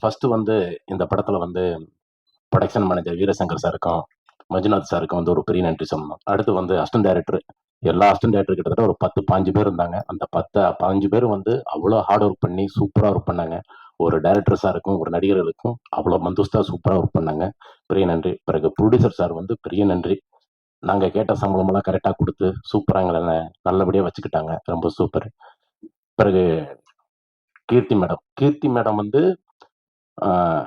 First வந்து இந்த படத்தில் வந்து ப்ரொடக்ஷன் மேனேஜர் வீரசங்கர் சாருக்கும் மஞ்சுநாத் சாருக்கும் வந்து ஒரு பெரிய நன்றி சொல்லணும். அடுத்து வந்து அஸ்டன் டேரக்டர் எல்லா அஸ்டன் டேரக்டர் கிட்டத்தட்ட ஒரு பத்து பாஞ்சு பேர் இருந்தாங்க. அந்த பத்து பாஞ்சு பேர் வந்து அவ்வளோ ஹார்ட் ஒர்க் பண்ணி சூப்பராக ஒர்க் பண்ணாங்க. ஒரு டைரக்டர் சாருக்கும் ஒரு நடிகர்களுக்கும் அவ்வளோ மந்துஸ்தா சூப்பராக ஒர்க் பண்ணாங்க. பெரிய நன்றி. பிறகு ப்ரொடியூசர் சார் வந்து பெரிய நன்றி. நாங்கள் கேட்ட சம்பளமெல்லாம் கரெக்டாக கொடுத்து சூப்பராக எங்களை நல்லபடியாக வச்சுக்கிட்டாங்க. ரொம்ப சூப்பர் பிறகு கீர்த்தி மேடம். கீர்த்தி மேடம் வந்து ஆஹ்,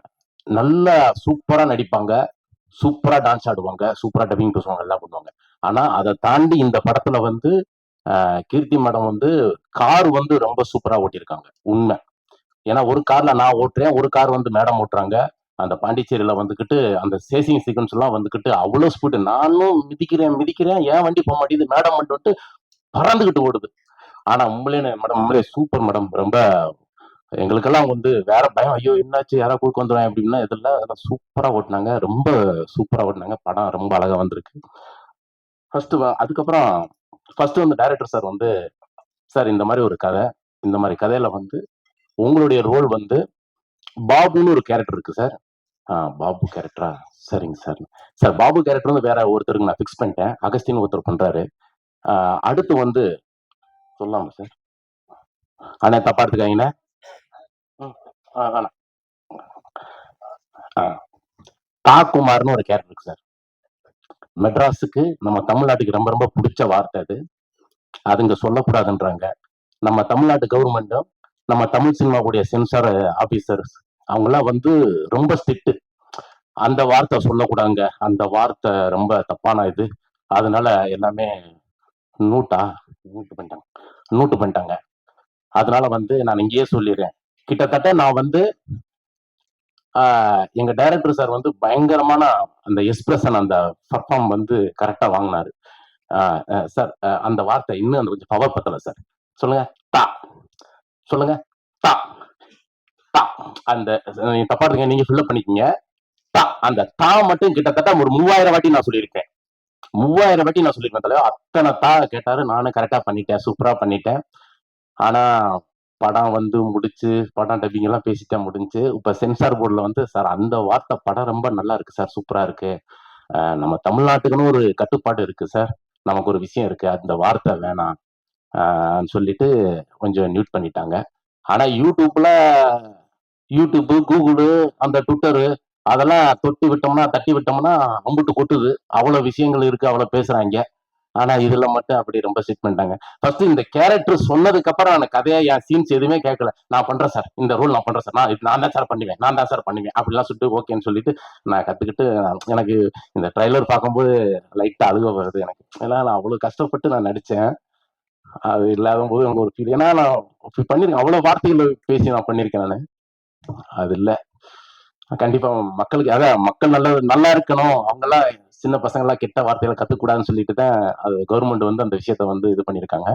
நல்லா சூப்பரா நடிப்பாங்க. சூப்பரா டான்ஸ் ஆடுவாங்க. சூப்பரா டப்பிங் பேசுவாங்க எல்லாம் பண்ணுவாங்க. ஆனா அதை தாண்டி இந்த படத்துல வந்து ஆஹ், கீர்த்தி மேடம் வந்து கார் வந்து ரொம்ப சூப்பரா ஓட்டியிருக்காங்க. உண்மை. ஏன்னா ஒரு கார்ல நான் ஓட்டுறேன் ஒரு கார் வந்து மேடம் ஓட்டுறாங்க. அந்த பாண்டிச்சேரியில வந்துக்கிட்டு அந்த சேசிங் சீக்வன்ஸ் எல்லாம் வந்துக்கிட்டு அவ்வளவு ஸ்பீடு. நானும் மிதிக்கிறேன் மிதிக்கிறேன். ஏன் வண்டி போக மாட்டேங்குது? மேடம் மட்டும் வந்துட்டு பறந்துகிட்டு ஓடுது. ஆனா உண்மையிலே மேடம் உண்மையிலே சூப்பர் மேடம். ரொம்ப எங்களுக்கெல்லாம் வந்து வேற பயம். ஐயோ என்னாச்சு? யாரா குறுக்க வந்துடுவேன் அப்படின்னா இதெல்லாம் அதெல்லாம் சூப்பரா ஓட்டினாங்க. ரொம்ப சூப்பரா ஓட்டினாங்க. படம் ரொம்ப அழகா வந்திருக்கு. ஃபர்ஸ்ட் அதுக்கப்புறம் ஃபர்ஸ்ட் வந்து டைரக்டர் சார் வந்து சார் இந்த மாதிரி ஒரு கதை இந்த மாதிரி கதையில வந்து உங்களுடைய ரோல் வந்து பாபுன்னு ஒரு கேரக்டர் இருக்கு சார் ஆ பாபு கேரக்டரா சரிங்க சார் சார் பாபு கேரக்டர் வந்து வேற ஒருத்தருக்கு நான் ஃபிக்ஸ் பண்ணிட்டேன். அகஸ்டின் ஒருத்தர் பண்றாரு. அடுத்து வந்து சொல்லாமா சார் அண்ணா தப்பா எடுத்துக்காங்கண்ணா தாக்குமார்னு ஒரு கேரக்டர் இருக்கு சார் மெட்ராஸுக்கு நம்ம தமிழ்நாட்டுக்கு ரொம்ப ரொம்ப பிடிச்ச வார்த்தை அது. அதுங்க சொல்லக்கூடாதுன்றாங்க. நம்ம தமிழ்நாட்டு கவர்மெண்ட்டும் நம்ம தமிழ் சினிமாவுடைய சென்சார் ஆபீசர்ஸ் அவங்களாம் வந்து ரொம்ப ஸ்ட்ரிக்ட் அந்த வார்த்தை சொல்லக்கூடாதுங்க. அந்த வார்த்தை ரொம்ப தப்பான இது. அதனால எல்லாமே நூட்டா நூட்டு பண்ணிட்டாங்க. நூட்டு பண்ணிட்டாங்க. அதனால வந்து நான் இங்கேயே சொல்லிடுறேன். கிட்டத்தட்ட நான் வந்து எங்க டைரக்டர் சார் வந்து பயங்கரமான அந்த எக்ஸ்பிரஷன் அந்த பர்ஃபார்ம் வந்து கரெக்டா வாங்கினாரு. சார் அந்த வார்த்தை இன்னும் அந்த கொஞ்சம் பவர் பத்தல சார் சொல்லுங்க. தா. சொல்லுங்க. தா. தா. அந்த நீங்க தப்பா இருக்கீங்க நீங்க ஃபில்அப் பண்ணிக்கீங்க. தா. அந்த தா மட்டும் கிட்டத்தட்ட ஒரு மூவாயிரம் வாட்டி நான் சொல்லியிருக்கேன். மூவாயிரம் வாட்டி நான் சொல்லியிருக்கேன் தலைவர் அத்தனை தா கேட்டாரு. நானும் கரெக்டா பண்ணிட்டேன். சூப்பரா பண்ணிட்டேன். ஆனா படம் வந்து முடிச்சு படம் டப்பிங் எல்லாம் பேசிட்டா முடிஞ்சு இப்ப சென்சார் போர்டில் வந்து சார் அந்த வார்த்தை படம் ரொம்ப நல்லா இருக்கு சார் சூப்பரா இருக்கு. நம்ம தமிழ்நாட்டுக்குன்னு ஒரு கட்டுப்பாடு இருக்கு சார். நமக்கு ஒரு விஷயம் இருக்கு அந்த வார்த்தை வேணாம். சொல்லிட்டு கொஞ்சம் நியூட் பண்ணிட்டாங்க. ஆனா யூடியூப்ல யூடியூப்பு கூகுளு அந்த ட்விட்டரு அதெல்லாம் தொட்டு விட்டோம்னா தட்டி விட்டோம்னா அம்புட்டு கொட்டுது. அவ்வளோ விஷயங்கள் இருக்கு அவ்வளோ பேசுறாங்க. ஆனா இதுல மட்டும் அப்படி ரொம்ப ஸ்ட்ரிக் பண்ணிட்டாங்க. ஃபர்ஸ்ட் இந்த கேரக்டர் சொன்னதுக்கு அப்புறம் நான் கதையா என் சீன்ஸ் எதுவுமே கேட்கல. நான் பண்றேன் சார் இந்த ரூல் நான் பண்றேன் சார் நான் நான் தான் சார் பண்ணுவேன். நான் தான் சார் பண்ணுவேன். அப்படிலாம் சொல்லிட்டு ஓகேன்னு சொல்லிட்டு நான் கத்துக்கிட்டு எனக்கு இந்த ட்ரைலர் பார்க்கும்போது லைட்டா அழுக வருது எனக்கு. ஏன்னா நான் அவ்வளவு கஷ்டப்பட்டு நான் நடிச்சேன். அது இல்லாத போது எனக்கு ஒரு ஃபீல் ஏன்னா நான் பண்ணிருக்கேன். அவ்வளவு வார்த்தைகள் பேசி நான் பண்ணிருக்கேன் நான். அது இல்லை. கண்டிப்பா மக்களுக்கு அதான் மக்கள் நல்ல நல்லா இருக்கணும். அவங்கெல்லாம் சின்ன பசங்க எல்லாம் கெட்ட வார்த்தைகளை கத்துக்கூடாதுன்னு சொல்லிட்டு தான் அது கவர்மெண்ட் வந்து அந்த விஷயத்த வந்து இது பண்ணிருக்காங்க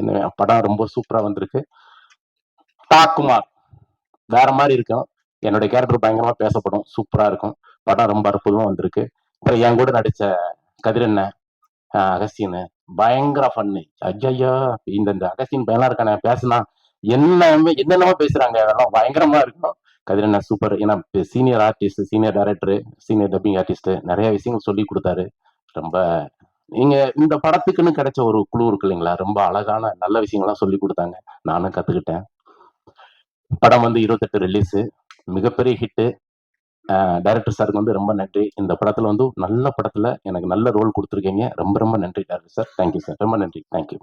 என்ன படம் ரொம்ப சூப்பரா வந்திருக்கு. தாக்குமார் வேற மாதிரி இருக்கும். என்னுடைய கேரக்டர் பயங்கரமா பேசப்படும் சூப்பரா இருக்கும். படம் ரொம்ப அற்புதமா வந்திருக்கு. அப்புறம் என் கூட நடிச்ச கதிரண்ண அகஸ்டின் பயங்கர ஃபன்னு ஐயா இந்த இந்த அகஸ்டின் பயனா இருக்கானே பேசினா என்னமே என்னென்னமோ பேசுறாங்க. அதெல்லாம் பயங்கரமா இருக்கும். கதிரண்ண சூப்பர் ஏன்னா senior artist senior director senior dubbing artist நிறைய விஷயங்கள் சொல்லி கொடுத்தாரு. ரொம்ப நீங்க இந்த படத்துக்குன்னு கிடைச்ச ஒரு குழு இருக்கு இல்லைங்களா? ரொம்ப அழகான நல்ல விஷயங்கள்லாம் சொல்லி கொடுத்தாங்க. நானும் கத்துக்கிட்டேன். படம் வந்து இருபத்தெட்டு ரிலீஸு மிகப்பெரிய ஹிட்டு டைரக்டர் சாருக்கு வந்து ரொம்ப நன்றி. இந்த படத்துல வந்து நல்ல படத்துல எனக்கு நல்ல ரோல் கொடுத்துருக்கீங்க. ரொம்ப ரொம்ப நன்றி டைரக்டர் சார் தேங்க்யூ சார் ரொம்ப நன்றி. தேங்க்யூ